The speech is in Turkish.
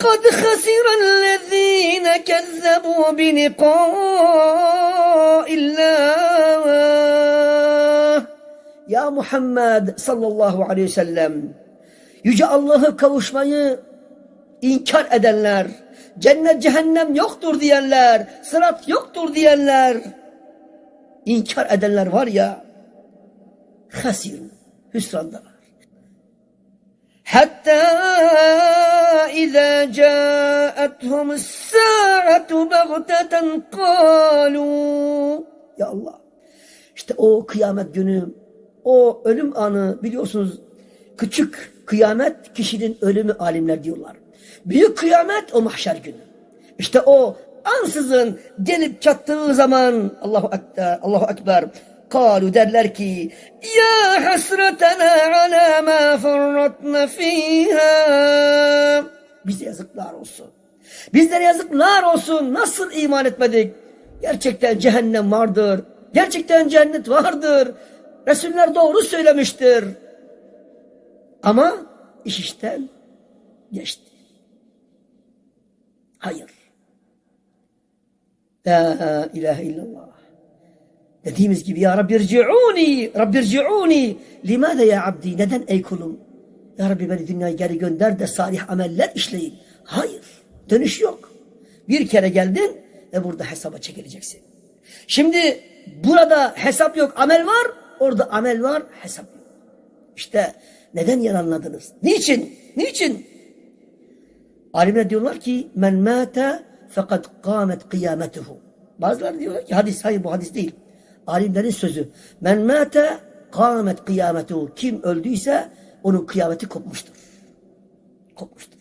قد خسر الذين كذبوا بلقاء الله Ya Muhammed sallallahu aleyhi ve sellem Yüce Allah'ı kavuşmayı inkar edenler, cennet cehennem yoktur diyenler, sırat yoktur diyenler, inkar edenler var ya, hasirun, hüsrandalar. Hatta إذا جاءتهم الساعة بغتة قالوا Ya Allah işte o kıyamet günü o ölüm anı biliyorsunuz küçük kıyamet kişinin ölümü alimler diyorlar. Büyük kıyamet o mahşer günü. İşte o ansızın gelip çattığı zaman Allahu Ekber, Allahu Ekber kalu derler ki ya hasretena ala ma farratna fiha bize yazıklar olsun. Bizlere yazıklar olsun. Nasıl iman etmedik? Gerçekten cehennem vardır. Gerçekten cennet vardır. Resuller doğru söylemiştir. Ama iş işten geçti. Hayır. La ilahe illallah. Dediğimiz gibi ya Rabbi rci'uni, Rabbi rci'uni. Limada ya abdi? Neden ey kulum? Ya Rabbi beni dünyaya geri gönder de salih ameller işleyin. Hayır. Dönüş yok. Bir kere geldin ve burada hesaba çekileceksin. Şimdi burada hesap yok, amel var. Orada amel var, hesap yok. İşte neden yalanladınız? Niçin? Niçin? Alimler diyorlar ki men mâte fakat kâmet kıyametuhu. Bazıları diyorlar ki hadis hayır bu hadis değil. Alimlerin sözü. Men mâte kâmet kıyametuhu. Kim öldüyse onun kıyameti kopmuştur. Kopmuştur.